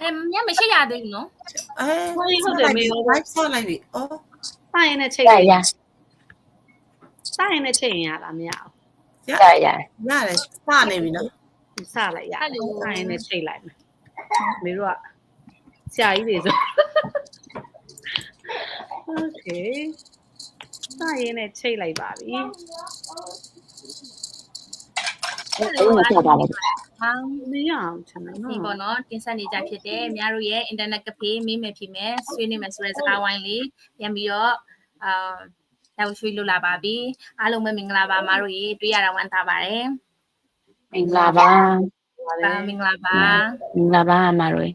အဲမြတ်မရှိရသေးဘူးနော်အဲဟုတ်တယ်မေဟုတ်တယ် live ဆော့လိုက်ပြီအော်စရင်နဲ့ချိန်ရရစရင်နဲ့ချိန်ရတာမရဘူးရရရတယ်စနေပြီနော်စလိုက်ရစရင်နဲ့ချိန်လိုက်မယ်မေတို့ကဆရာကြီးတွေဆို Okay စရင်နဲ့ချိန်လိုက်ပါပြီ အဲ့ဒါဆက်ပါလေဟောင်းမရအောင်ချင်တယ်ဒီနော်ပေါ့နော်တင်ဆက်နေကြဖြစ်တယ်အများတို့ရဲ့ internet cafe မေးမယ်ဖြစ်မယ်ဆွေးနွေးမယ်ဆိုတဲ့စကားဝိုင်းလေးပြန်ပြီးတော့အာရောက်ရွှေ့လို့လာပါပြီအားလုံးပဲမင်္ဂလာပါအမတို့ရေတွေ့ရတာဝမ်းသာပါတယ်မင်္ဂလာပါပါမင်္ဂလာပါမင်္ဂလာပါအမတို့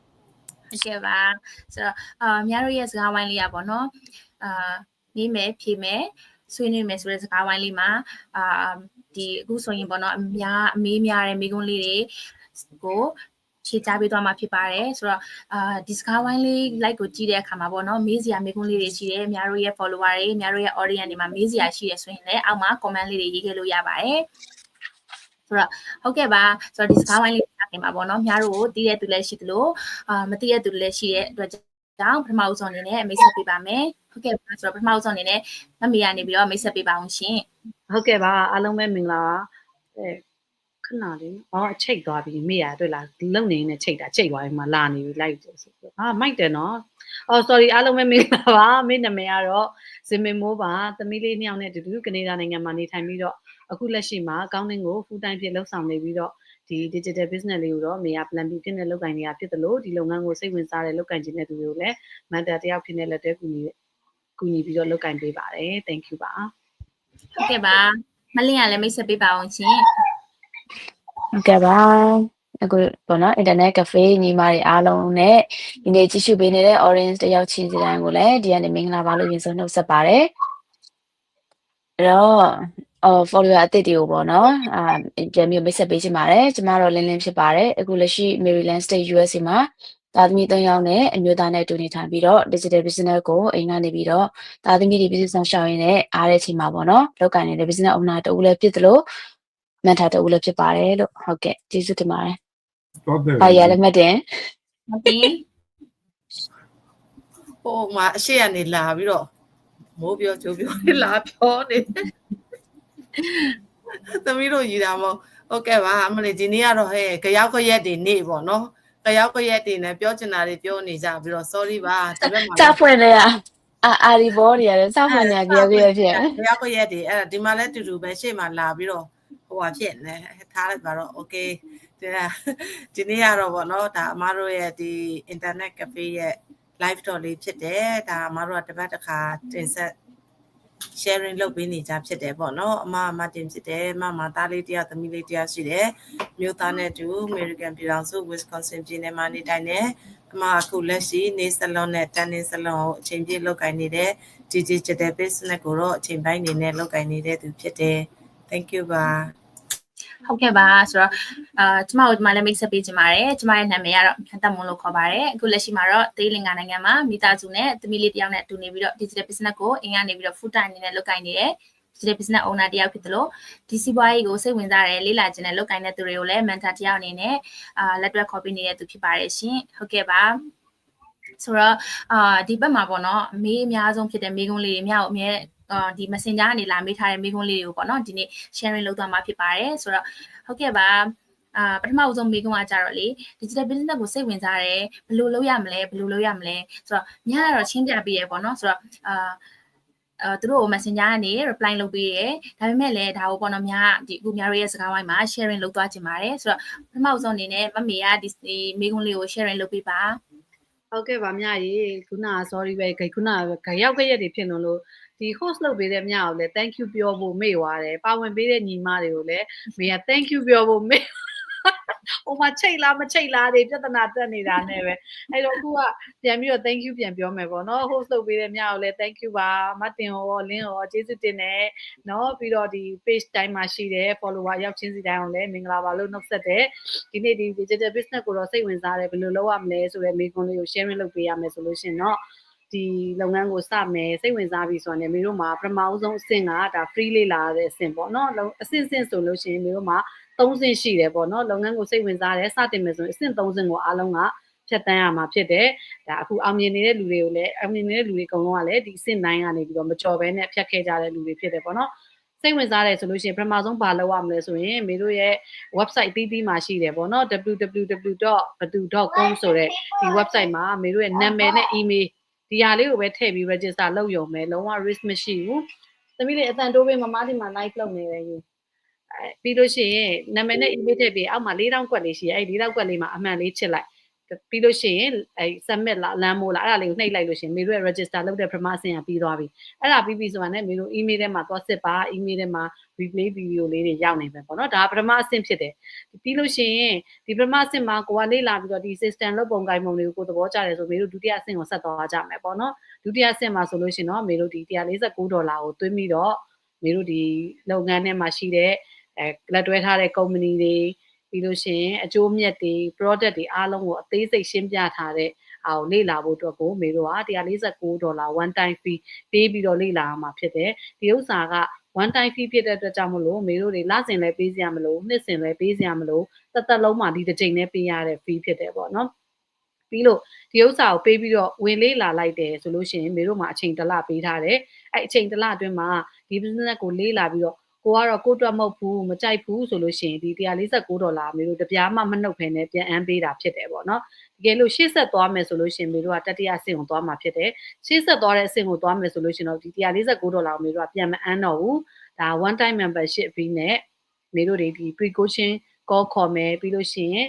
ဟုတ်ကဲ့ပါဆိုတော့အာအများတို့ရဲ့စကားဝိုင်းလေးอ่ะပေါ့နော်အာမေးမယ်ဖြေမယ် ဆွေးနွေးမယ်ဆိုတဲ့စကားဝိုင်းလေးမှာအာဒီအခုဆိုရင်ပေါ့နော်အများအမေးများတဲ့မိကုန်းလေးတွေကိုဖြေချပေးသွားမှာဖြစ်ပါတယ်ဆိုတော့အာဒီစကားဝိုင်းလေး like ကိုကြည့်တဲ့အခါမှာပေါ့နော်မေးစရာမိကုန်းလေးတွေရှိတယ်အများတို့ရဲ့ follower တွေအများတို့ရဲ့ audience တွေမှာမေးစရာရှိတယ်ဆိုရင်လည်းအောက်မှာ comment လေးတွေရေးခဲ့လို့ရပါတယ်ဆိုတော့ဟုတ်ကဲ့ပါဆိုတော့ဒီစကားဝိုင်းလေးစခင်ပါပေါ့နော်အများတို့ကိုတည်တဲ့သူလည်းရှိသလိုအာမသိရသူတွေလည်းရှိတဲ့အတွက် ကြောင့်ပထမဦးဆုံးအနေနဲ့မိတ်ဆက်ပေးပါမယ်ဟုတ်ကဲ့ပါဆိုတော့ပထမဦးဆုံးအနေနဲ့မမီကနေပြီးတော့မိတ်ဆက်ပေးပါအောင်ရှင်ဟုတ်ကဲ့ပါအားလုံးပဲမင်္ဂလာပါအဲခဏလေးနော်အော်အချိတ်သွားပြီမေရတွေ့လားလုံနေနေချိတ်တာချိတ်သွားပြီမှလာနေပြီလိုက်ဆိုဆိုဟာမိုက်တယ်နော်အော် sorry အားလုံးပဲမင်္ဂလာပါမေနာမည်ကတော့ဇင်မင်မိုးပါသမီးလေးနှစ်ယောက်နဲ့အတူတူကနေဒါနိုင်ငံမှာနေထိုင်ပြီးတော့အခုလက်ရှိမှာ accounting ကို full time ဖြစ်လုပ်ဆောင်နေပြီးတော့ ဒီ digital business လေးကိုတော့မေက plan B ဖြစ်နေလုပ်ကိုင်နေတာဖြစ်သလိုဒီလုပ်ငန်းကိုစိတ်ဝင်စားတဲ့လုပ်ကိုင်ခြင်းတဲ့သူတွေကိုလည်း mentor တယောက်ဖြစ်နေလက်တွဲကူညီကူညီပြီးတော့လုပ်ကိုင်ပေးပါတယ် thank you ပါဟုတ်ကဲ့ပါမလင်းကလည်းမိတ်ဆက်ပေးပါအောင်ရှင်ဟုတ်ကဲ့ပါအခုပေါ့နော် internet cafe ညီမတွေအားလုံးနဲ့ဒီနေ့ကြည့်ရှုပေးနေတဲ့ orange တယောက်ချင်းစီတိုင်းကိုလည်းဒီကနေမင်္ဂလာပါလို့ရင်ဆုံးနှုတ်ဆက်ပါတယ်အဲ့တော့ အော် follower အသစ်တွေကိုပေါ့နော်အာပြန်ပြီးမိတ်ဆက်ပေးချင်ပါတယ်ကျမတို့လင်းလင်းဖြစ်ပါတယ်အခုလက်ရှိ Maryland State USA မှာသားသမီး၃ယောက်နဲ့အမျိုးသားနဲ့တူနေထိုင်ပြီးတော့ digital business ကိုအိမ်ကနေပြီးတော့သားသမီးတွေ business ဆောင်ရှောက်ရင်းနဲ့အားတဲ့အချိန်မှာပေါ့နော်လောက်ကန်နေတဲ့ business owner တူလည်းဖြစ်သလို mentor တူလည်းဖြစ်ပါတယ်လို့ဟုတ်ကဲ့ကျေးဇူးတင်ပါတယ်ဟုတ်တယ်။ဘာရလည်းမတင်ဟုတ်ပြီဟိုမှာအရှိကနေလာပြီးတော့မိုးပြောကြိုးပြောနေလာပြောနေ သမီးတို့ရည်တာမဟုတ်ဟုတ်ကဲ့ပါအမလေးဒီနေ့ကတော့ဟဲ့ကြရောက်ခရက်တွေနေပေါ့နော်ကြရောက်ခရက်တွေနဲ့ပြောချင်တာတွေပြောနေကြပြီးတော့ sorry ပါဒီဘက်မှာ။စားဖွင့်နေရအာအာရီဘောတွေရတယ်စားဖွင့်နေရကြောက်ရဖြစ်ကြရောက်ခရက်တွေအဲ့ဒါဒီမှာလဲတူတူပဲရှေ့မှာလာပြီးတော့ဟိုဟာဖြစ်နေထားလိုက်ပါတော့ okay ဒီကဒီနေ့ကတော့ဗောနော်ဒါအမတို့ရဲ့ဒီ internet cafe ရဲ့ live တော်လေးဖြစ်တယ်ဒါအမတို့ကတစ်ပတ်တစ်ခါတင်ဆက် sharing လုပ်ပေးနေကြဖြစ်တယ်ပေါ့နော်အမအမတင်ဖြစ်တယ်မမသားလေးတယောက်သမီးလေးတယောက်ရှိတယ်မြို့သားနဲ့တူ American ပြည်တော်စု Wisconsin ပြည်နယ်မှာနေထိုင်တယ်အမအခုလက်ရှိနေဆလွန်နဲ့တန်နေဆလွန်ကိုအချိန်ပြည့်လုပ်ကိုင်နေတဲ့ digital business ကိုတော့အချိန်ပိုင်းနေနဲ့လုပ်ကိုင်နေတဲ့သူဖြစ်တယ် thank you ပါ ဟုတ်ကဲ့ပါဆိုတော့အာကျမတို့ဒီမှာလည်းမိတ်ဆက်ပေးချင်ပါတယ်ကျမရဲ့နာမည်ကတော့ခန္တမွန်လို့ခေါ်ပါတယ်အခုလက်ရှိမှာတော့သေလင်္ကာနိုင်ငံမှာမိသားစုနဲ့သမီးလေးတယောက်နဲ့အတူနေပြီးတော့ digital business ကိုအင်ကနေပြီးတော့ full time အနေနဲ့လုပ်ကိုင်နေတဲ့ digital business owner တယောက်ဖြစ်တယ်လို့ဒီစီးပွားရေးကိုစိတ်ဝင်စားတယ်လေ့လာခြင်းနဲ့လုပ်ကိုင်တဲ့သူတွေကိုလည်း mentor တယောက်အနေနဲ့အာလက်တွဲခေါ်ပေးနေတဲ့သူဖြစ်ပါတယ်ရှင်ဟုတ်ကဲ့ပါဆိုတော့အာဒီဘက်မှာပေါ့နော်အမေးအများဆုံးဖြစ်တဲ့မိကုံးလေးတွေအများအမြဲအာ ဒီ messenger ကနေလာမေးထားတဲ့မိကုံးလေးတွေကိုပေါ့နော်ဒီနေ့ sharing လုပ်သွားမှာဖြစ်ပါတယ်ဆိုတော့ဟုတ်ကဲ့ပါအာပထမဦးဆုံးမိကုံးကကြတော့လေ digital business ကိုစိတ်ဝင်စားတယ်ဘယ်လိုလုပ်ရမလဲဘယ်လိုလုပ်ရမလဲဆိုတော့ညကတော့ချင်းပြပေးရပေါ့နော်ဆိုတော့အာအဲသူတို့ကို messenger ကနေ reply လုပ်ပေးတယ်ဒါပေမဲ့လည်းဒါကိုပေါ့နော်များဒီအခုများရဲ့စကားဝိုင်းမှာ sharing လုပ်သွားခြင်းပါတယ်ဆိုတော့ပထမဦးဆုံးအနေနဲ့မမေကဒီမိကုံးလေးကို sharing လုပ်ပေးပါဟုတ်ကဲ့ပါမြရေခုနက sorry ပဲခုနကခရောက်ခရက်တွေဖြစ်လို့လို့ ဒီ host လုပ်ပေးတဲ့မြကိုလည်း thank you ပြောဖို့မေ့သွားတယ်ပါဝင်ပေးတဲ့ညီမတွေကိုလည်းမေက thank you ပြောဖို့မေ့ဟိုမှာချိတ်လားမချိတ်လားတွေပြဿနာတက်နေတာနဲ့ပဲအဲ့တော့အခုကပြန်ပြီးတော့ thank you ပြန်ပြောမယ်ပေါ့နော် host လုပ်ပေးတဲ့မြကိုလည်း thank you ပါမတ်တင်ရောလင်းရောကျေးဇူးတင်တယ်နော်ပြီးတော့ဒီ page တိုင်းမှာရှိတဲ့ follower ရောက်ချင်းစီတိုင်းအောင်လည်းမင်္ဂလာပါလို့နှုတ်ဆက်တယ်ဒီနေ့ဒီ digital business ကိုတော့စိတ်ဝင်စားတယ်ဘယ်လိုလုပ်ရမလဲဆိုတဲ့မိကွန်းလေးကို sharing လုပ်ပေးရမယ်ဆိုလို့ရှိရင်တော့ ဒီလုပ်ငန်းကိုစမယ်စိတ်ဝင်စားပြီဆိုတော့ねမိတို့မှာပထမအဆုံးအဆင့်ကဒါ free လေးလာတဲ့အဆင့်ပေါ့နော်အဆင့်ဆင့်ဆိုလို့ရှိရင်မိတို့မှာ3ဆင့်ရှိတယ်ပေါ့နော်လုပ်ငန်းကိုစိတ်ဝင်စားတယ်စတင်မယ်ဆိုရင်အဆင့်3ဆင့်ကိုအားလုံးကဖြတ်တန်းရမှာဖြစ်တယ်ဒါအခုအောင်မြင်နေတဲ့လူတွေကိုလည်းအောင်မြင်နေတဲ့လူတွေအကုန်လုံးကလည်းဒီအဆင့်9ကနေပြီးတော့မကြော်ဘဲနဲ့ဖြတ်ခဲ့ကြတဲ့လူတွေဖြစ်တယ်ပေါ့နော်စိတ်ဝင်စားတယ်ဆိုလို့ရှိရင်ပထမဆုံးဘာလုပ်ရမလဲဆိုရင်မေတို့ရဲ့ website တီးတီးမှာရှိတယ်ပေါ့နော် www.batu.com ဆိုတဲ့ဒီ website မှာမေတို့ရဲ့နာမည်နဲ့ email ဒီဟာလေးကိုပဲထည့်ပြီး register လုပ်ရုံပဲလုံးဝ risk မရှိဘူးသမီးလေးအတန်တိုးပေးမမဒီမှာ live လုပ်နေတယ်ယူအဲပြီးလို့ရှိရင်နာမည်နဲ့ email ထည့်ပြီးအောက်မှာ၄တောင်ကွက်လေးရှိတယ်အဲဒီ၄တောင်ကွက်လေးမှာအမှန်လေးချစ်လိုက် ပြီးလို့ရှိရင်အဲ submit လားလမ်းမိုးလားအဲ့ဒါလေးကိုနှိပ်လိုက်လို့ရှိရင်မေတို့ရဲ့ register လုပ်တဲ့ပထမအဆင့်ကပြီးသွားပြီအဲ့ဒါပြီးပြီဆိုတာနဲ့မေတို့ email ထဲမှာသွားစစ်ပါ email ထဲမှာ replay video လေးတွေရောက်နေပဲပေါ့နော်ဒါပထမအဆင့်ဖြစ်တယ်ပြီးလို့ရှိရင်ဒီပထမအဆင့်မှာကိုကလေ့လာပြီးတော့ဒီ system လုပ်ပုံကိုင်ပုံတွေကိုကိုသဘောကျတယ်ဆိုမေတို့ဒုတိယအဆင့်ကိုဆက်သွားကြမယ်ပေါ့နော်ဒုတိယအဆင့်မှာဆိုလို့ရှိရင်တော့မေတို့ဒီ149ဒေါ်လာကိုသွင်းပြီးတော့မေတို့ဒီလုပ်ငန်းထဲမှာရှိတဲ့အဲလက်တွဲထားတဲ့ company တွေ ပြီးလို့ရှိရင်အကျိုးမြတ်တွေ product တွေအားလုံးကိုအသေးစိတ်ရှင်းပြထားတဲ့အာကိုလေ့လာဖို့အတွက်ကိုမေတို့က149ဒေါ်လာ one time fee ပေးပြီးတော့လေ့လာရမှာဖြစ်တယ်ဒီဥစ္စာက one time fee ဖြစ်တဲ့အတွက်ကြောင့်မလို့မေတို့တွေလစဉ်လည်းပေးစရာမလိုနှစ်စဉ်လည်းပေးစရာမလိုသက်သက်လုံးမှာဒီတစ်ချိန်နဲ့ပေးရတဲ့ fee ဖြစ်တယ်ပေါ့နော်ပြီးလို့ဒီဥစ္စာကိုပေးပြီးတော့ဝင်လေးလာလိုက်တယ်ဆိုလို့ရှိရင်မေတို့မှာအချိန်တစ်လပေးထားတယ်အဲ့အချိန်တစ်လအတွင်းမှာဒီ business ကိုလေးလာပြီးတော့ ကိုကတော့ကိုတွက်မဟုတ်ဘူးမကြိုက်ဘူးဆိုလို့ရှိရင်ဒီ149ဒေါ်လာမေတို့တပြားမှမနှုတ်ဖ ೇನೆ ပြန်အမ်းပေးတာဖြစ်တယ်ပေါ့နော်တကယ်လို့ရှေ့ဆက်သွားမယ်ဆိုလို့ရှိရင်မေတို့ကတတိယအဆင့်ကိုသွားမှာဖြစ်တယ်ရှေ့ဆက်သွားတဲ့အဆင့်ကိုသွားမယ်ဆိုလို့ရှိရင်တော့ဒီ149ဒေါ်လာကိုမေတို့ကပြန်မအမ်းတော့ဘူးဒါ one time membership fee နဲ့မေတို့တွေဒီ pre coaching call ခေါ်မယ်ပြီးလို့ရှိရင်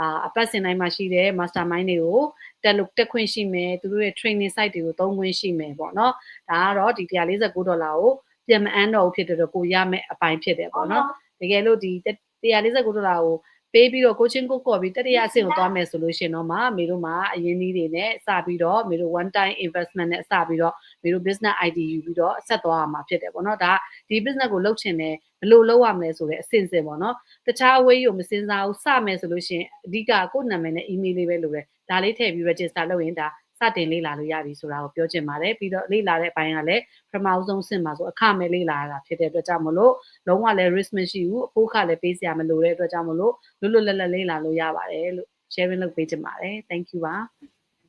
အာအပတ်စဉ်တိုင်းမှာရှိတဲ့ mastermind တွေကိုတက်လို့တက်ခွင့်ရှိမယ်သူတို့ရဲ့ training site တွေကိုသုံးခွင့်ရှိမယ်ပေါ့နော်ဒါကတော့ဒီ149ဒေါ်လာကို ပြန်မအမ်းတော့ဘူးဖြစ်တဲ့တော့ကိုရမယ်အပိုင်းဖြစ်တယ်ပေါ့နော်တကယ်လို့ဒီ149ဒေါ်လာကိုပေးပြီးတော့ coaching ကိုခေါ်ပြီးတတိယအဆင့်ကိုသွားမယ်ဆိုလို့ရှင်တော့မှမေတို့မှာအရင်နည်းတွေနဲ့စပြီးတော့မေတို့ one time investment နဲ့စပြီးတော့မေတို့ business ID ယူပြီးတော့ဆက်သွားရမှာဖြစ်တယ်ပေါ့နော်ဒါဒီ business ကိုလုပ်ချင်တယ်ဘယ်လိုလုပ်ရမလဲဆိုတဲ့အဆင့်ဆင့်ပေါ့နော်တခြားအဝေးကိုမစင်စားဘူးစမယ်ဆိုလို့ရှင်အဓိကကိုယ့်နာမည်နဲ့ email လေးပဲလိုတယ်ဒါလေးထည့်ပြီး register လုပ်ရင်ဒါစ တင်လေ့လာလို့ရပြီဆိုတာကိုပြောချင်ပါတယ်ပြီးတော့လေ့လာတဲ့အပိုင်းကလည်းပထမဆုံးဆင့်မှာဆိုအခမဲ့လေ့လာရတာဖြစ်တဲ့အတွက်ကြောင့်မလို့လုံးဝလည်း risk မရှိဘူးအဖိုးခလည်းပေးစရာမလိုတဲ့အတွက်ကြောင့်မလို့လွတ်လွတ်လပ်လပ်လေ့လာလို့ရပါတယ်လို့ sharing လုပ်ပေးချင်ပါတယ် thank you ပါ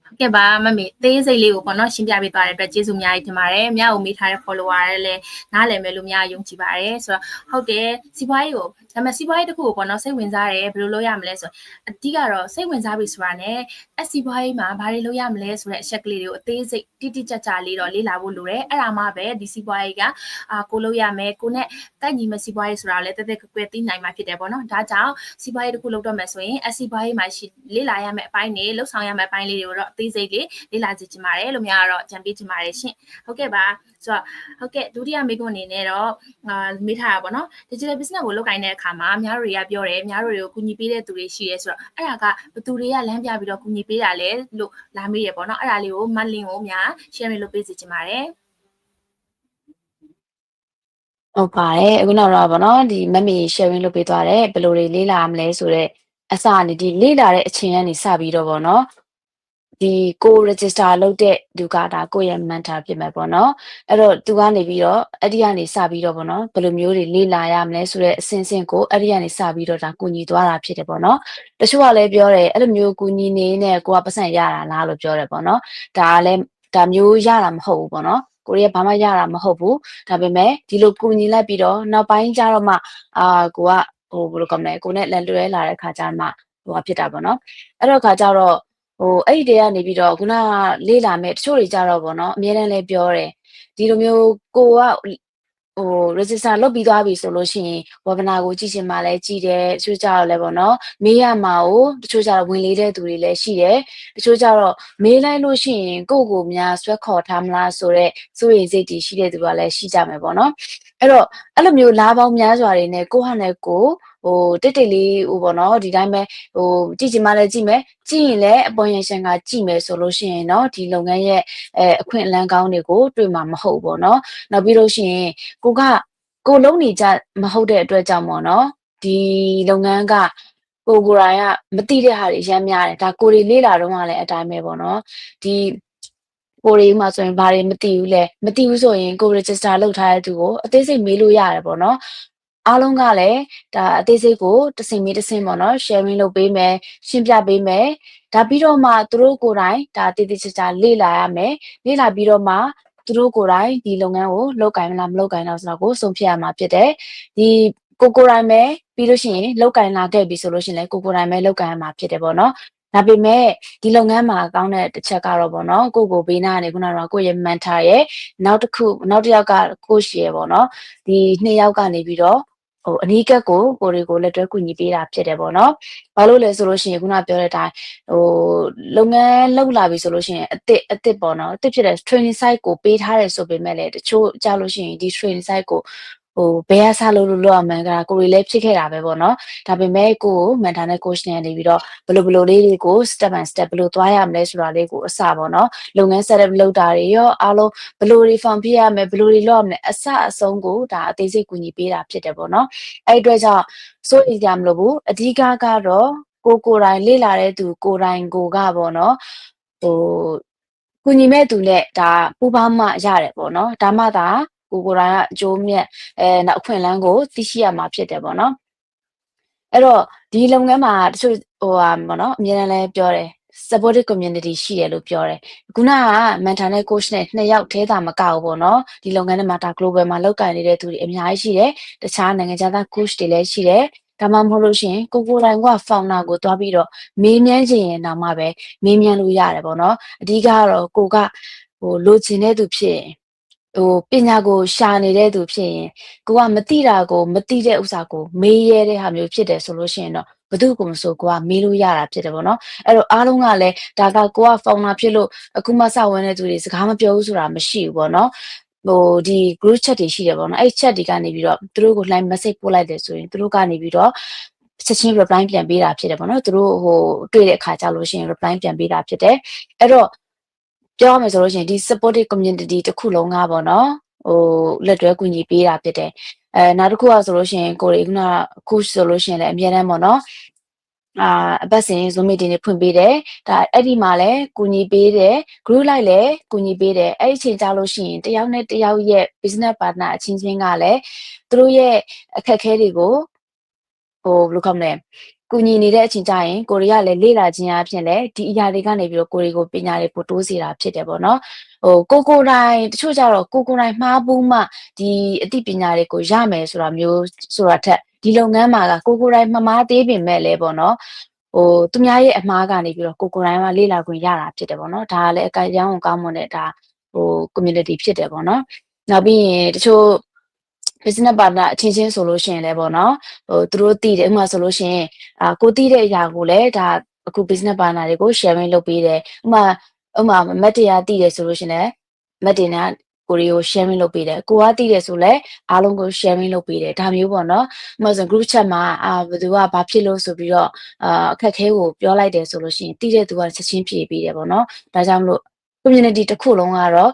ဟုတ်ကဲ့ပါမမေသေးစိတ်လေးကိုပေါ့နော်ရှင်းပြပေးသွားတဲ့အတွက်ကျေးဇူးအများကြီးတင်ပါတယ်။မြောက်ကိုမေးထားတဲ့ follower တွေလည်းနားလည်မယ်လို့များယုံကြည်ပါတယ်ဆိုတော့ဟုတ်တယ်စီးပွားရေးကိုဒါပေမဲ့စီးပွားရေးတစ်ခုကိုပေါ့နော်စိတ်ဝင်စားတယ်ဘယ်လိုလုပ်ရမလဲဆိုအဓိကတော့စိတ်ဝင်စားပြီဆိုတာနဲ့အစီးပွားရေးမှာဘာတွေလုပ်ရမလဲဆိုတဲ့အချက်ကလေးတွေကိုအသေးစိတ်တိတိကျကျလေးတော့လေ့လာဖို့လိုတယ်အဲ့ဒါမှပဲဒီစီးပွားရေးကအာကိုလုပ်ရမယ်ကိုနဲ့တိုက်ညီမဲ့စီးပွားရေးဆိုတာလည်းတက်တက်ကွယ်ကွယ်သိနိုင်မှာဖြစ်တယ်ပေါ့နော်ဒါကြောင့်စီးပွားရေးတစ်ခုလုပ်တော့မယ်ဆိုရင်အစီးပွားရေးမှာရှိလေ့လာရမယ့်အပိုင်းတွေလှုပ်ဆောင်ရမယ့်အပိုင်းလေးတွေကိုတော့အသေးစိတ်လေးလေ့လာကြည့်ချင်ပါတယ်လို့များတော့ကြံပေးချင်ပါတယ်ရှင်ဟုတ်ကဲ့ပါဆိုတော့ဟုတ်ကဲ့ဒုတိယမိကွန်းအနေနဲ့တော့အာမေးထားတာပေါ့နော် digital business ကိုလုပ်ကိုင်တဲ့အခါမှာအများတို့တွေကပြောတယ်အများတို့တွေကိုကူညီပေးတဲ့သူတွေရှိရဲဆိုတော့အဲ့ဒါကဘသူတွေကလမ်းပြပြီးတော့ကူညီပေးတာလဲလို့လာမေးရပေါ့နော်အဲ့ဒါလေးကိုမတ်လင်းကိုများ share လုပ်ပေးစီချင်ပါတယ်ဟုတ်ပါတယ်အခုနောက်တော့ဗောနော်ဒီမမီ sharing လုပ်ပေးသွားတယ်ဘယ်လိုတွေလေးလာမလဲဆိုတော့အစအနေဒီလေးလာတဲ့အချိန်ကနေစပြီးတော့ဗောနော် ဒီကို register လုပ်တဲ့သူကဒါကိုယ့်ရဲ့ mentor ဖြစ်မယ်ပေါ့နော်အဲ့တော့သူကနေပြီးတော့အဲ့ဒီကနေစပြီးတော့ဗောနော်ဘယ်လိုမျိုးတွေလေးလာရမလဲဆိုတော့အစင်းစင်းကိုအဲ့ဒီကနေစပြီးတော့ဒါကူညီသွားတာဖြစ်တယ်ပေါ့နော်တချို့ကလည်းပြောတယ်အဲ့လိုမျိုးကူညီနေနဲ့ကိုကပတ်စံရတာလားလို့ပြောတယ်ပေါ့နော်ဒါကလည်းဒါမျိုးရတာမဟုတ်ဘူးပေါ့နော်ကိုရီးယားဘာမှရတာမဟုတ်ဘူးဒါပေမဲ့ဒီလိုကူညီလိုက်ပြီးတော့နောက်ပိုင်းကျတော့မှအာကိုကဟိုဘယ်လိုကောမလဲကိုနဲ့လက်လွဲလာတဲ့ခါကျမှဟိုကဖြစ်တာပေါ့နော်အဲ့တော့ခါကျတော့ ဟိုအဲ့ဒီတည်းကနေပြီးတော့ခုနကလေးလာမဲ့တချို့တွေကြတော့ပေါ့နော်အများတန်းလည်းပြောတယ်ဒီလိုမျိုးကိုကဟို register လုပ်ပြီးသွားပြီဆိုလို့ရှိရင် webinar ကိုကြည့်ချင်မှလည်းကြည့်တယ်တချို့ကြတော့လည်းပေါ့နော်မေးရမှာကိုတချို့ကြတော့ဝင်လေးတဲ့သူတွေလည်းရှိတယ်တချို့ကြတော့မေးလိုက်လို့ရှိရင်ကိုယ့်ကိုယ်များဆွဲခေါ်ထားမလားဆိုတော့စိုးရိမ်စိတ်တွေရှိတဲ့သူကလည်းရှိကြမယ်ပေါ့နော် အဲ့တော့အဲ့လိုမျိုးလားပေါင်းများစွာတွေနဲ့ကိုယ့်ဟာနဲ့ကိုယ်ဟိုတိတ်တိတ်လေးဟိုပေါ့နော်ဒီတိုင်းပဲဟိုကြည့်ချင်မှလည်းကြည့်မယ်ကြည့်ရင်လည်းအပေါ်ရင်ရှင်ကကြည့်မယ်ဆိုလို့ရှိရင်เนาะဒီလုပ်ငန်းရဲ့အဲအခွင့်အလမ်းကောင်းတွေကိုတွေ့မှာမဟုတ်ဘူးเนาะနောက်ပြီးလို့ရှိရင်ကိုကကိုလုံးနေကြမဟုတ်တဲ့အတွက်ကြောင့်ပေါ့နော်ဒီလုပ်ငန်းကကိုကိုယ်တိုင်ကမသိတဲ့ဟာတွေရမ်းများတယ်ဒါကိုတွေလေးလာတော့မှလည်းအတိုင်းပဲပေါ့နော်ဒီ ကိုရီမှာဆိုရင်ဘာတွေမသိဘူးလဲမသိဘူးဆိုရင်ကို register လုပ်ထားတဲ့သူကိုအသေးစိတ်မေးလို့ရတယ်ပေါ့နော်အားလုံးကလည်းဒါအသေးစိတ်ကိုတစ်စင်မီတစ်စင်ပေါ့နော် sharing လုပ်ပေးမယ်ရှင်းပြပေးမယ်ဒါပြီးတော့မှသူတို့ကိုယ်တိုင်ဒါတည်တည်ချာချာလေ့လာရမယ်လေ့လာပြီးတော့မှသူတို့ကိုယ်တိုင်ဒီလုပ်ငန်းကိုလုပ်ကင်မလားမလုပ်ကင်တော့ဆိုတာကိုဆုံးဖြတ်ရမှာဖြစ်တယ်ဒီကိုကိုယ်တိုင်ပဲပြီးလို့ရှိရင်လောက်ကင်လာခဲ့ပြီဆိုလို့ရှိရင်လည်းကိုကိုယ်တိုင်ပဲလောက်ကင်ရမှာဖြစ်တယ်ပေါ့နော် ဒါပေမဲ့ဒီလုပ်ငန်းမှာကောင်းတဲ့တစ်ချက်ကတော့ပေါ့နော်ကိုကိုဘေးနားကနေခုနကကိုယ့်ရဲ့ mentor ရဲ့နောက်တစ်ခုနောက်တစ်ယောက်က coach ရဲ့ပေါ့နော်ဒီနှစ်ယောက်ကနေပြီးတော့ဟိုအနီးကပ်ကိုကိုတွေကိုလက်တွဲကူညီပေးတာဖြစ်တယ်ပေါ့နော်။ဘာလို့လဲဆိုလို့ရှိရင်ခုနပြောတဲ့အတိုင်းဟိုလုပ်ငန်းလုပ်လာပြီဆိုလို့ရှိရင်အစ်စ်အစ်စ်ပေါ့နော်အစ်စ်ဖြစ်တဲ့ training site ကိုပေးထားတယ်ဆိုပေမဲ့လည်းတချို့ကြားလို့ရှိရင်ဒီ training site ကို ဟိုဘယ်အစားလို့လို့လောက်အောင်မှန်းကကိုရီလည်းဖြစ်ခဲ့တာပဲပေါ့နော်ဒါပေမဲ့ကိုကို mentor နဲ့ coach နဲ့နေပြီးတော့ဘယ်လိုဘယ်လိုလေးတွေကို step by step ဘယ်လိုသွားရမလဲဆိုတာလေးကိုအစပေါ့နော်လုပ်ငန်း setup လုပ်တာတွေရောအားလုံးဘယ်လိုတွေ form ဖြစ်ရမယ်ဘယ်လိုတွေလုပ်ရမလဲအစအဆုံးကိုဒါအသေးစိတ်ကူညီပေးတာဖြစ်တယ်ပေါ့နော်အဲ့အတွက်ကြောင့်စိုးရိမ်ကြမလို့ဘူးအဓိကကတော့ကိုကိုယ်တိုင်လေ့လာတဲ့သူကိုယ်တိုင်ကိုကပေါ့နော်ဟိုကူညီမဲ့သူနဲ့ဒါပူပေါင်းမှရတယ်ပေါ့နော်ဒါမှသာ ကိုကိုယ်တိုင်ကအကျိုးမြတ်အဲနောက်အခွင့်အလမ်းကိုသိရှိရမှာဖြစ်တယ်ပေါ့နော်အဲ့တော့ဒီလုပ်ငန်းမှာတချို့ဟိုဟာပေါ့နော်အများနဲ့လည်းပြောတယ် supportive community ရှိတယ်လို့ပြောတယ်ခုနက mentor နဲ့ coach နဲ့နှစ်ယောက်ထဲသာမကဘူးပေါ့နော်ဒီလုပ်ငန်းထဲမှာဒါ global မှာလောက်ကန်နေတဲ့သူတွေအများကြီးရှိတယ်တခြားနိုင်ငံခြားသား coach တွေလည်းရှိတယ်ဒါမှမဟုတ်လို့ရှိရင်ကိုကိုယ်တိုင်က founder ကိုတွားပြီးတော့မေးမြန်းခြင်းရင်တော့မှပဲမေးမြန်းလို့ရတယ်ပေါ့နော်အဓိကကတော့ကိုကဟိုလိုချင်တဲ့သူဖြစ်ရင် ဟိုပညာကိုရှာနေတဲ့သူဖြစ်ရင်ကိုကမသိတာကိုမသိတဲ့ဥစ္စာကိုမေးရတဲ့ဟာမျိုးဖြစ်တယ်ဆိုလို့ရှိရင်တော့ဘသူကမဆိုကိုကမေးလို့ရတာဖြစ်တယ်ပေါ့နော်အဲ့တော့အားလုံးကလည်းဒါကကိုက founder ဖြစ်လို့အခုမှစဝင်တဲ့သူတွေစကားမပြောဘူးဆိုတာမရှိဘူးပေါ့နော်ဟိုဒီ group chat တွေရှိတယ်ပေါ့နော်အဲ့ chat တွေကနေပြီးတော့သူတို့ကို line message ပို့လိုက်တယ်ဆိုရင်သူတို့ကနေပြီးတော့ချက်ချင်း reply ပြန်ပေးတာဖြစ်တယ်ပေါ့နော်သူတို့ဟိုတွေ့တဲ့အခါကျလို့ရှိရင် reply ပြန်ပေးတာဖြစ်တယ်အဲ့တော့ ပြောရမယ်ဆိုလို့ရှိရင်ဒီ supportive community တစ်ခုလုံးကပေါ့နော်ဟိုလက်တွဲကူညီပေးတာဖြစ်တယ်အဲနောက်တစ်ခုကဆိုလို့ရှိရင်ကိုရီခုနခုဆိုလို့ရှိရင်လည်းအများတန်းပေါ့နော်အာအပတ်စဉ် Zoom meeting တွေဖွင့်ပေးတယ်ဒါအဲ့ဒီမှာလည်းကူညီပေးတယ် group လိုက်လည်းကူညီပေးတယ်အဲ့ဒီအချိန်ကြာလို့ရှိရင်တယောက်နဲ့တယောက်ရဲ့ business partner အချင်းချင်းကလည်းသူတို့ရဲ့အခက်အခဲတွေကိုဟိုဘယ်လိုခေါမလဲ ကူညီနေတဲ့အချိန်ကျရင်ကိုရီးယားလည်းလေ့လာခြင်းအဖြစ်လည်းဒီအရာတွေကနေပြီးတော့ကိုရီကိုပညာတွေပို့တိုးစေတာဖြစ်တယ်ပေါ့နော်ဟိုကိုကိုတိုင်းတချို့ကြတော့ကိုကိုတိုင်းမှားဘူးမှဒီအသိပညာတွေကိုရမယ်ဆိုတာမျိုးဆိုတာထက်ဒီလုပ်ငန်းမှာကကိုကိုတိုင်းမမားသေးပင်မဲ့လည်းပေါ့နော်ဟိုသူများရဲ့အမှားကနေပြီးတော့ကိုကိုတိုင်းကလေ့လာခွင့်ရတာဖြစ်တယ်ပေါ့နော်ဒါကလည်းအကန့်အရောင်းကောင်းမွန်တဲ့ဒါဟို community ဖြစ်တယ်ပေါ့နော်နောက်ပြီးရင်တချို့ business partner အချင်းချင်းဆိုလို့ရှိရင်လည်းပေါ့နော်ဟိုသူတို့တည်တယ်ဥပမာဆိုလို့ရှိရင်အာကိုတည်တဲ့အရာကိုလည်းဒါအခု business partner တွေကို sharing လုပ်ပေးတယ်ဥပမာဥပမာမက်တရားတည်တယ်ဆိုလို့ရှိရင်လည်းမက်တင်ကကိုရီကို sharing လုပ်ပေးတယ်ကိုကတည်တယ်ဆိုလည်းအားလုံးကို sharing လုပ်ပေးတယ်ဒါမျိုးပေါ့နော်ဥပမာဆို group chat မှာအာဘယ်သူကဘာဖြစ်လို့ဆိုပြီးတော့အာအခက်ခဲကိုပြောလိုက်တယ်ဆိုလို့ရှိရင်တည်တဲ့သူကချက်ချင်းဖြေပေးတယ်ပေါ့နော်ဒါကြောင့်မလို့ community တစ်ခုလုံးကတော့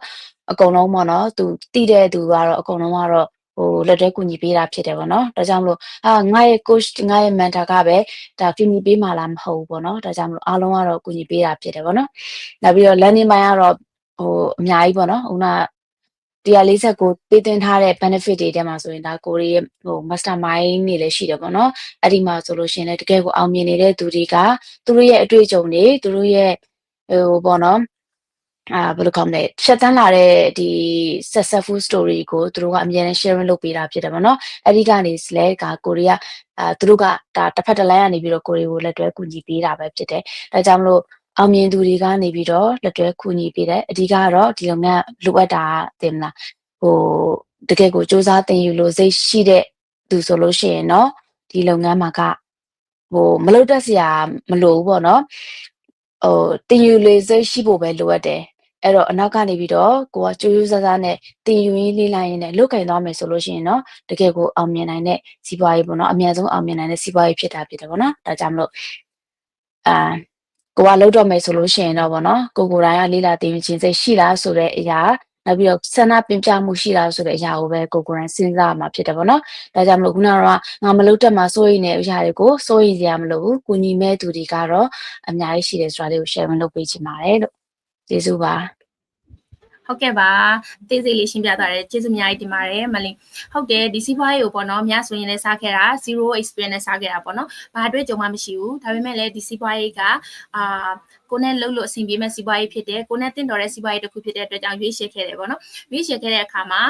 အကုန်လုံးပေါ့နော်သူတည်တဲ့သူကတော့အကုန်လုံးကတော့ ဟိုလက်တွဲကူညီပေးတာဖြစ်တယ်ပေါ့နော်ဒါကြောင့်မလို့အာငါရဲ့ coach ငါရဲ့ mentor ကပဲဒါကူညီပေးမှလားမဟုတ်ဘူးပေါ့နော်ဒါကြောင့်မလို့အားလုံးကတော့ကူညီပေးတာဖြစ်တယ်ပေါ့နော်နောက်ပြီးတော့ learning ပိုင်းကတော့ဟိုအများကြီးပေါ့နော်ခုန149ပေးသွင်းထားတဲ့ benefit တွေထဲမှာဆိုရင်ဒါကိုရီရဲ့ဟို mastermind နေလည်းရှိတယ်ပေါ့နော်အဲ့ဒီမှာဆိုလို့ရှိရင်လည်းတကယ်ကိုအောင်မြင်နေတဲ့သူတွေကသူတို့ရဲ့အတွေ့အကြုံတွေသူတို့ရဲ့ဟိုပေါ့နော် အာဘယ်လိုကောင်းလဲဖြတ်တန်းလာတဲ့ဒီ successful story ကိုသူတို့ကအမြဲတမ်း sharing လုပ်ပေးတာဖြစ်တယ်ပေါ့နော်အဲ့ဒီကနေ slash ကကိုရီးယားအာသူတို့ကဒါတစ်ဖက်တစ်လမ်းကနေပြီးတော့ကိုရီကိုလက်တွဲကူညီပေးတာပဲဖြစ်တယ်ဒါကြောင့်မလို့အောင်မြင်သူတွေကနေပြီးတော့လက်တွဲကူညီပေးတယ်အဓိကတော့ဒီလုပ်ငန်းလိုအပ်တာတင်မလားဟိုတကယ်ကိုစူးစမ်းသင်ယူလို့စိတ်ရှိတဲ့သူဆိုလို့ရှိရင်เนาะဒီလုပ်ငန်းမှာကဟိုမလုပ်တတ်စရာမလိုဘူးပေါ့နော် ဟိုတင်ယူလေစိတ်ရှိဖို့ပဲလိုအပ်တယ်အဲ့တော့အနောက်ကနေပြီးတော့ကိုကကြိုးကြိုးစားစားနဲ့တင်ယူရင်းလေးလိုက်ရင်းနဲ့လုတ်ကင်သွားမယ်ဆိုလို့ရှိရင်တော့တကယ်ကိုအောင်မြင်နိုင်တဲ့စီးပွားရေးပေါ့နော်အများဆုံးအောင်မြင်နိုင်တဲ့စီးပွားရေးဖြစ်တာဖြစ်တယ်ပေါ့နော်ဒါကြောင့်မလို့အာကိုကလုတ်တော့မယ်ဆိုလို့ရှိရင်တော့ပေါ့နော်ကိုကိုယ်တိုင်ကလေးလာတင်ယူခြင်းစိတ်ရှိလားဆိုတဲ့အရာ နောက်ပြီးတော့ဆန္ဒပင်ပြမှုရှိလားဆိုတဲ့အရာကိုပဲကိုကိုယ်တိုင်စဉ်းစားရမှာဖြစ်တယ်ပေါ့နော်ဒါကြောင့်မလို့ခုနကတော့ငါမလုတ်တက်မှာစိုးရိမ်နေတဲ့အရာတွေကိုစိုးရိမ်စရာမလိုဘူးကိုညီမဲ့သူတွေကတော့အများကြီးရှိတယ်ဆိုတာလေးကို share လုပ်ပေးချင်ပါတယ်လို့ကျေးဇူးပါဟုတ်ကဲ့ပါအသေးစိတ်လေးရှင်းပြသွားတယ်ကျေးဇူးအများကြီးတင်ပါတယ်မလင်းဟုတ်တယ်ဒီစီးပွားရေးကိုပေါ့နော်အများဆိုရင်လည်းစားခဲ့တာ0 experience နဲ့စားခဲ့တာပေါ့နော်ဘာအတွက်ကြုံမှမရှိဘူးဒါပေမဲ့လည်းဒီစီးပွားရေးကအာ ကိုနဲ့လှုပ်လို့အဆင်ပြေမဲ့စီးပွားရေးဖြစ်တယ်ကိုနဲ့တင့်တော်တဲ့စီးပွားရေးတစ်ခုဖြစ်တဲ့အတွက်ကြောင့်ရွေးချယ်ခဲ့တယ်ပေါ့နော်ရွေးချယ်ခဲ့တဲ့အခါမှာ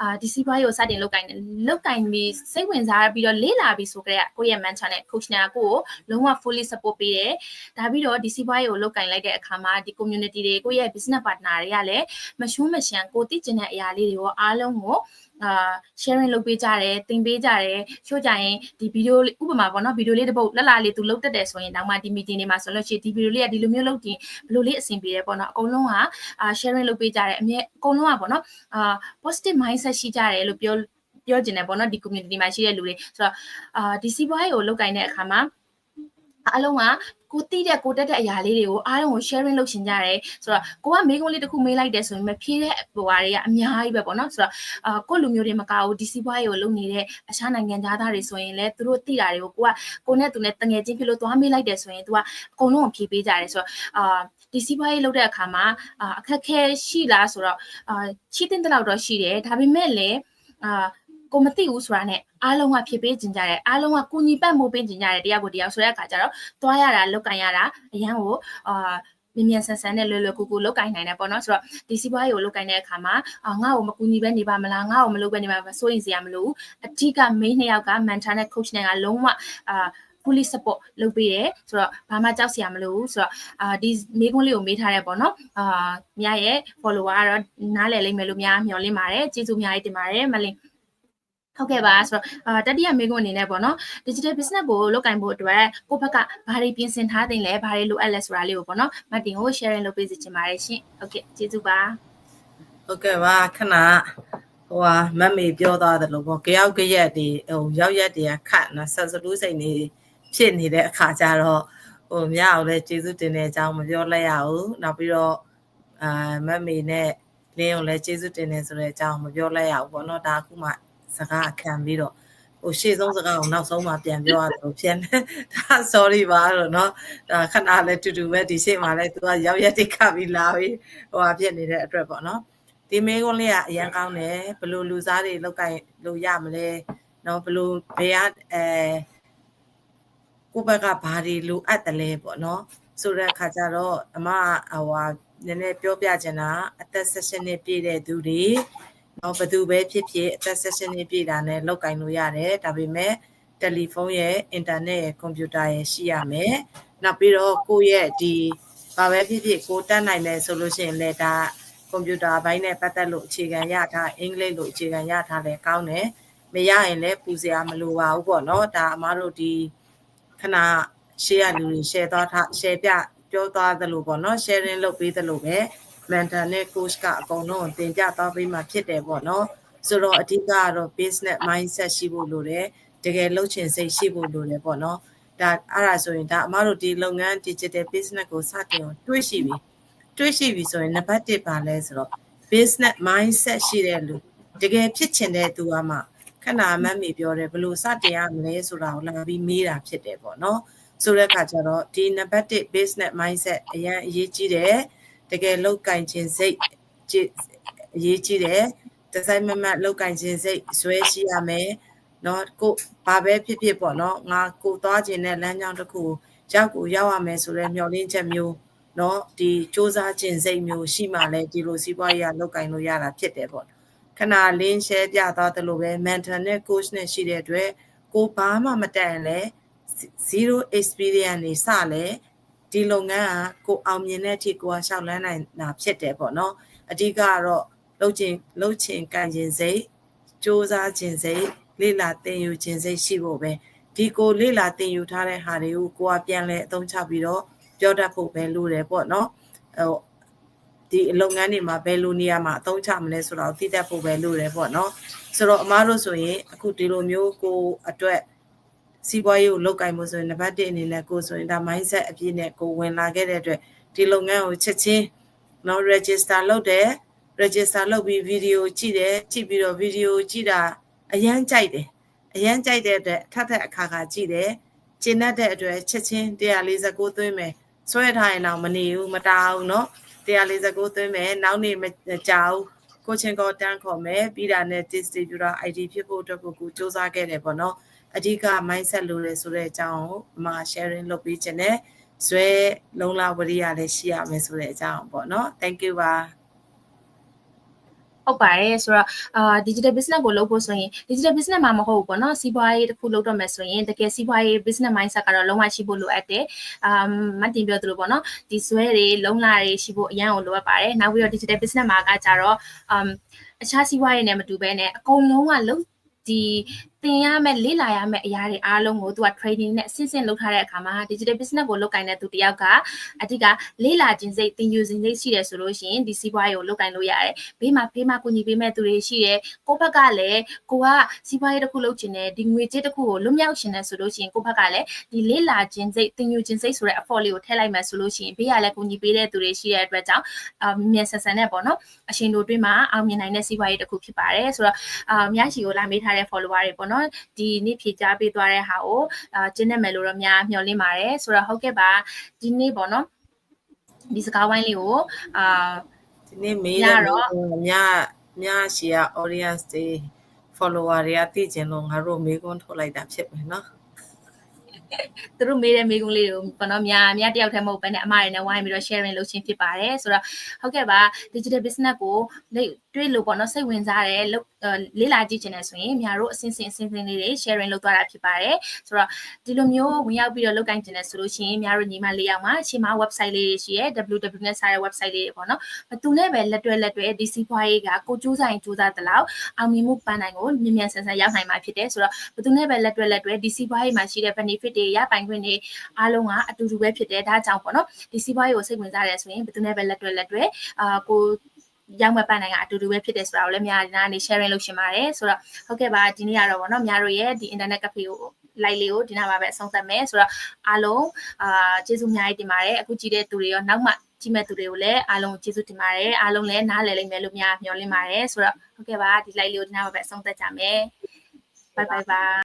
အာဒီစီးပွားရေးကိုစတင်လုပ်ကင်တယ်လုပ်ကင်ပြီးစိတ်ဝင်စားပြီးတော့လေ့လာပြီးဆိုကြတဲ့ကိုယ့်ရဲ့ mentor နဲ့ coach နဲ့ကိုကိုလုံးဝ fully support ပေးတယ်ဒါပြီးတော့ဒီစီးပွားရေးကိုလုပ်ကင်လိုက်တဲ့အခါမှာဒီ community တွေကိုယ့်ရဲ့ business partner တွေကလည်းမရှုံးမရှမ်းကိုသိကျင်တဲ့အရာလေးတွေကိုအားလုံးကို အာ sharing လုပ်ပေးကြတယ်တင်ပေးကြတယ်ချို့ကြရင်ဒီဗီဒီယိုဥပမာပေါ့နော်ဗီဒီယိုလေးတစ်ပုတ်လက်လာလေးသူလုပ်တတ်တယ်ဆိုရင်တောင်မှဒီ meeting တွေမှာဆိုလို့ရှိရင်ဒီဗီဒီယိုလေးကဒီလိုမျိုးလုပ်တင်ဘယ်လိုလေးအဆင်ပြေတယ်ပေါ့နော်အကုန်လုံးကအာ sharing လုပ်ပေးကြတယ်အမြဲအကုန်လုံးကပေါ့နော်အာ positive mindset ရှိကြတယ်လို့ပြောပြောကျင်တယ်ပေါ့နော်ဒီ community မှာရှိတဲ့လူတွေဆိုတော့အာဒီစီးပွားရေးကိုလုပ်ကင်တဲ့အခါမှာအားလုံးက ကိုတိတဲ့ကိုတက်တဲ့အရာလေးတွေကိုအားလုံးကို sharing လုပ်ရှင်ကြတယ်ဆိုတော့ကိုကမေးခွန်းလေးတစ်ခုမေးလိုက်တယ်ဆိုရင်မဖြေတဲ့ဟိုဟာတွေကအများကြီးပဲပေါ့နော်ဆိုတော့အာကိုလူမျိုးတွေမကဘူးဒီစီးပွားရေးကိုလုပ်နေတဲ့အခြားနိုင်ငံသားတွေဆိုရင်လည်းသူတို့သိတာတွေကိုကိုကကိုနဲ့သူနဲ့တငယ်ချင်းဖြစ်လို့သွားမေးလိုက်တယ်ဆိုရင် तू ကအကုန်လုံးကိုဖြေပေးကြတယ်ဆိုတော့အာဒီစီးပွားရေးလုပ်တဲ့အခါမှာအာအခက်ခဲရှိလားဆိုတော့အာချီးတင်တဲ့လောက်တော့ရှိတယ်ဒါပေမဲ့လည်းအာ ကိုမသိဘူးဆိုတာနဲ့အားလုံးကဖြစ်ပေးကြင်ကြတယ်အားလုံးကကုညီပတ်မှုပေးကြင်ကြတယ်တရားကိုတရားဆိုတဲ့အခါကျတော့သွားရတာလောက်ကန်ရတာအရန်ကိုအာမြင်မြန်ဆန်ဆန်နဲ့လွယ်လွယ်ကူကူလောက်ကင်နိုင်တယ်ပေါ့နော်ဆိုတော့ဒီစီးပွားရေးကိုလောက်ကင်တဲ့အခါမှာအာငါ့ကိုမကူညီပဲနေပါမလားငါ့ကိုမလုပ်ပဲနေပါမလားစိုးရင်စရာမလိုဘူးအဓိက main နှစ်ယောက်က mentor နဲ့ coach နဲ့ကလုံးဝအာ fully support လုပ်ပေးတယ်ဆိုတော့ဘာမှကြောက်စရာမလိုဘူးဆိုတော့အာဒီမိကွန်းလေးကိုမေးထားတယ်ပေါ့နော်အာမြရဲ့ follower ကတော့နားလည်လိမ့်မယ်လို့များမျှော်လင့်ပါတယ်ကျေးဇူးအများကြီးတင်ပါတယ်မလင်း ဟုတ်ကဲ့ပါဆိုတော့အာတတိယမိကွန်းအနေနဲ့ပေါ့နော် digital business ကိုလုပ်ကင်ဖို့အတွက်ကိုယ့်ဘက်ကဘာတွေပြင်ဆင်ထားတင်လဲဘာတွေလိုအပ်လဲဆိုတာလေးကိုပေါ့နော်မတ်တင်ကို sharing လုပ်ပေးစီချင်ပါတယ်ရှင်ဟုတ်ကဲ့ကျေးဇူးပါဟုတ်ကဲ့ပါခဏဟိုဟာမတ်မေပြောသွားတယ်လို့ပေါ့ကြောက်ကြရက်တွေဟိုရောက်ရက်တွေကခတ်နော်ဆက်စလူးစိတ်နေဖြစ်နေတဲ့အခါကျတော့ဟိုမြအောင်လဲကျေးဇူးတင်တဲ့အကြောင်းမပြောလိုက်ရဘူးနောက်ပြီးတော့အာမတ်မေနဲ့လင်းအောင်လဲကျေးဇူးတင်နေဆိုတဲ့အကြောင်းမပြောလိုက်ရဘူးပေါ့နော်ဒါအခုမှ စကားခံပြီးတော့ဟိုရှေ့ဆုံးစကားကိုနောက်ဆုံးမှပြန်ပြောရတော့ပြန်ဒါ sorry ပါလို့เนาะဒါခဏလဲတူတူပဲဒီရှေ့မှာလဲသူကရောက်ရက်တိခတ်ပြီးလာပြီးဟိုဟာဖြစ်နေတဲ့အတွက်ပေါ့เนาะ ဒီမေကုန်းလေးကအရန်ကောင်းတယ်ဘယ်လိုလူစားတွေလောက်ကင်လို့ရမလဲเนาะဘယ်လိုဘယ်ကအဲကိုယ့်ဘက်ကဘာတွေလိုအပ်တယ်လဲပေါ့เนาะဆိုတဲ့အခါကျတော့အမဟိုဟာနည်းနည်းပြောပြချင်တာအသက်16နှစ်ပြည့်တဲ့သူတွေ နော်ဘသူပဲဖြစ်ဖြစ်အသက် session တွေပြည်တာနဲ့လောက်ကင်လို့ရတယ်ဒါပေမဲ့တယ်လီဖုန်းရဲ့အင်တာနက်ရဲ့ကွန်ပျူတာရဲ့ရှိရမယ်နောက်ပြီးတော့ကိုယ့်ရဲ့ဒီဘာပဲဖြစ်ဖြစ်ကိုတတ်နိုင်တယ်ဆိုလို့ရှိရင်လည်းဒါကွန်ပျူတာဘိုင်းနဲ့ပတ်သက်လို့အခြေခံရတာအင်္ဂလိပ်လိုအခြေခံရတာလည်းကောင်းတယ်မရရင်လည်းပူစရာမလိုပါဘူးပေါ့နော်ဒါအမားတို့ဒီခဏရှေ့ရလူတွေ share သွားထား share ပြပြောသွားသလိုပေါ့နော် sharing လုပ်ပေးသလိုပဲ mentor နဲ့ coach ကအကုန်လုံးသင်ပြသွားပေးမှဖြစ်တယ်ပေါ့နော်ဆိုတော့အဓိကကတော့ business mindset ရှိဖို့လိုတယ်တကယ်လုပ်ချင်စိတ်ရှိဖို့လိုတယ်ပေါ့နော်ဒါအဲ့ဒါဆိုရင်ဒါအမားတို့ဒီလုပ်ငန်း digital business ကိုစတင်အောင်တွေးရှိပြီတွေးရှိပြီဆိုရင်နံပါတ်1ပါလဲဆိုတော့ business mindset ရှိတဲ့လူတကယ်ဖြစ်ချင်တဲ့သူကမှခဏမမ်းမိပြောတယ်ဘယ်လိုစတင်ရမလဲဆိုတာကိုလာပြီးမေးတာဖြစ်တယ်ပေါ့နော်ဆိုတဲ့အခါကျတော့ဒီနံပါတ်1 business mindset အရင်အရေးကြီးတယ် တကယ်လောက်ကင်ခြင်းစိတ်အရေးကြီးတယ်တဆိုင်မမတ်လောက်ကင်ခြင်းစိတ်ဇွဲရှိရမယ်နော်ကိုဘာပဲဖြစ်ဖြစ်ပေါ့နော်ငါကိုသွားခြင်းနဲ့လမ်းကြောင်းတစ်ခုရောက်ကိုရောက်ရမယ်ဆိုတော့မျှော်လင့်ချက်မျိုးနော်ဒီစ조사ခြင်းစိတ်မျိုးရှိမှလဲဒီလိုစီးပွားရေးကလောက်ကင်လို့ရတာဖြစ်တယ်ပေါ့ခဏလင်းရှဲပြသွားတယ်လို့ပဲ mentor နဲ့ coach နဲ့ရှိတဲ့အတွက်ကိုဘာမှမတန်လဲ zero experience နေစလဲ ဒီလုပ်ငန်းကကိုအောင်မြင်တဲ့အထိကိုကရှောက်လန်းနိုင်တာဖြစ်တယ်ပေါ့နော်အဓိကကတော့လှုပ်ခြင်းလှုပ်ခြင်းကန်ခြင်းစိတ်စ조사ခြင်းစိတ်လေ့လာသင်ယူခြင်းစိတ်ရှိဖို့ပဲဒီကိုလေ့လာသင်ယူထားတဲ့ဟာတွေကိုကိုကပြန်လဲအသုံးချပြီးတော့ပြောတတ်ဖို့ပဲလိုတယ်ပေါ့နော်ဟိုဒီအလုပ်ငန်းတွေမှာဘယ်လိုနေရာမှာအသုံးချမလဲဆိုတော့သိတတ်ဖို့ပဲလိုတယ်ပေါ့နော်ဆိုတော့အမားတို့ဆိုရင်အခုဒီလိုမျိုးကိုအတွက် စီးပွားရေးကိုလုပ်ကင်မှုဆိုရင်နံပါတ်1အနေနဲ့ကိုဆိုရင်ဒါ mindset အပြည့်နဲ့ကိုဝင်လာခဲ့တဲ့အတွက်ဒီလုပ်ငန်းကိုချက်ချင်းနော် register လုပ်တယ် register လုပ်ပြီး video ကြည့်တယ်ကြည့်ပြီးတော့ video ကြည့်တာအရန်ကြိုက်တယ်အရန်ကြိုက်တဲ့အတွက်ထပ်ထပ်အခါခါကြည့်တယ်ကျင့်တတ်တဲ့အတွက်ချက်ချင်း149သွင်းမယ်ဆွဲထားရင်တော့မနေဘူးမတားဘူးเนาะ 149သွင်းမယ်နောက်နေ့မကြောက်ကိုချင်းကောတန်းခေါ်မယ်ပြီးတာနဲ့ distributor ID ဖြစ်ဖို့အတွက်ကိုကိုစူးစမ်းခဲ့တယ်ပေါ့နော် အဓိက mindset လိုတယ်ဆိုတဲ့အကြောင်းကိုအမ sharing လုပ်ပေးခြင်းနဲ့ဇွဲလုံလဝရိယလည်းရှိရမယ်ဆိုတဲ့အကြောင်းပေါ့နော် thank you ပါဟုတ်ပါတယ်ဆိုတော့အာ digital business ကိုလုပ်ဖို့ဆိုရင် digital business မှာမဟုတ်ဘူးပေါ့နော်စီးပွားရေးတစ်ခုလုပ်တော့မယ်ဆိုရင်တကယ်စီးပွားရေး business mindset ကတော့လုံးဝရှိဖို့လိုအပ်တယ်အာမတ်တင်ပြောသလိုပေါ့နော်ဒီဆွဲတွေလုံးလာတွေရှိဖို့အရန်ကိုလိုအပ်ပါတယ်နောက်ပြီးတော့ digital business မှာကကြတော့အမ်အခြားစီးပွားရေးနဲ့မတူဘဲနဲ့အကုန်လုံးကလုံးဒီ သင်ရမယ့်လေ့လာရမယ့်အရာတွေအားလုံးကိုသူက training နဲ့အစစ်စစ်လုပ်ထားတဲ့အခါမှာ digital business ကိုလုပ်ကိုင်တဲ့သူတယောက်ကအဓိကလေ့လာခြင်းစိတ်သင်ယူခြင်းစိတ်ရှိတယ်ဆိုလို့ရှိရင်ဒီစီးပွားရေးကိုလုပ်ကိုင်လို့ရတယ်ဘေးမှာဖေးမှာကူညီပေးမဲ့သူတွေရှိတယ်ကိုယ့်ဘက်ကလည်းကိုကစီးပွားရေးတစ်ခုလုပ်ချင်တယ်ဒီငွေကြေးတစ်ခုကိုလွတ်မြောက်ချင်တယ်ဆိုလို့ရှိရင်ကိုယ့်ဘက်ကလည်းဒီလေ့လာခြင်းစိတ်သင်ယူခြင်းစိတ်ဆိုတဲ့ effort လေးကိုထည့်လိုက်မယ်ဆိုလို့ရှိရင်ဘေးကလည်းကူညီပေးတဲ့သူတွေရှိတဲ့အတွက်ကြောင့်အာမြန်ဆန်ဆန်နဲ့ပေါ့နော်အရှင်တို့တွင်းမှာအောင်မြင်နိုင်တဲ့စီးပွားရေးတစ်ခုဖြစ်ပါတယ်ဆိုတော့အာမြရှိကိုလာမေးထားတဲ့ follower တွေပေါ့နော်ဒီနေ့ဖြေကြားပေးသွားတဲ့ဟာကိုအာကျင်းနေမယ်လို့တော့များမျှော်လင့်ပါတယ်ဆိုတော့ဟုတ်ကဲ့ပါဒီနေ့ပေါ့နော်ဒီစကားဝိုင်းလေးကိုအာဒီနေ့မေးညတဲ့တော့ညညရှီယာ audience တွေ follower တွေကသိကျင်လို့ငါတို့မေးခွန်းထုတ်လိုက်တာဖြစ်မယ်နော်သူတို့မေးတဲ့မေးခွန်းလေးတွေကိုပေါ့နော်များများတယောက်တည်းမဟုတ်ဘဲနဲ့အမတွေနဲ့ဝိုင်းပြီးတော့ sharing လုပ်ခြင်းဖြစ်ပါတယ်ဆိုတော့ဟုတ်ကဲ့ပါ digital business ကိုလေ့တွေ့လို့ပေါ့နော်စိတ်ဝင်စားတယ်လို့လေ့လာကြည့်ချင်တယ်ဆိုရင်များတို့အစဉ်စဉ်အစဉ်စဉ်လေးတွေ sharing လုပ်သွားတာဖြစ်ပါတယ်ဆိုတော့ဒီလိုမျိုးဝင်ရောက်ပြီးတော့လုပ်ကိုင်ချင်တယ်ဆိုလို့ရှိရင်များတို့ညီမလေးယောက်မှာရှေ့မှာ website လေးတွေရှိရဲ www နဲ့စာရဲ့ website လေးတွေပေါ့နော်ဘသူနဲ့ပဲလက်တွဲလက်တွဲဒီစီးပွားရေးကကိုစူးစမ်းရင်စူးစမ်းသလောက်အောင်မြင်မှုပန်းနိုင်ကိုမြင်မြန်ဆန်ဆန်ရောက်နိုင်မှာဖြစ်တယ်ဆိုတော့ဘသူနဲ့ပဲလက်တွဲလက်တွဲဒီစီးပွားရေးမှာရှိတဲ့ benefit တွေရပိုင်ခွင့်တွေအားလုံးကအတူတူပဲဖြစ်တယ်ဒါကြောင့်ပေါ့နော်ဒီစီးပွားရေးကိုစိတ်ဝင်စားတယ်ဆိုရင်ဘယ်သူနဲ့ပဲလက်တွဲလက်တွဲအာကို ရောက်မဲ့ပန်းနိုင်ကအတူတူပဲဖြစ်တယ်ဆိုတာကိုလည်းများဒီနားနေ sharing လုပ်ရှင်ပါတယ်ဆိုတော့ဟုတ်ကဲ့ပါဒီနေ့ကတော့ပေါ့နော်များတို့ရဲ့ဒီ internet cafe ကို like လေးကိုဒီနားမှာပဲအဆုံးသတ်မယ်ဆိုတော့အားလုံးအာကျေးဇူးအများကြီးတင်ပါတယ်အခုကြည့်တဲ့သူတွေရောနောက်မှကြည့်မဲ့သူတွေကိုလည်းအားလုံးကျေးဇူးတင်ပါတယ်အားလုံးလည်းနားလည်လိမ့်မယ်လို့များမျှော်လင့်ပါတယ်ဆိုတော့ဟုတ်ကဲ့ပါဒီ like လေးကိုဒီနားမှာပဲအဆုံးသတ်ကြမယ် bye bye bye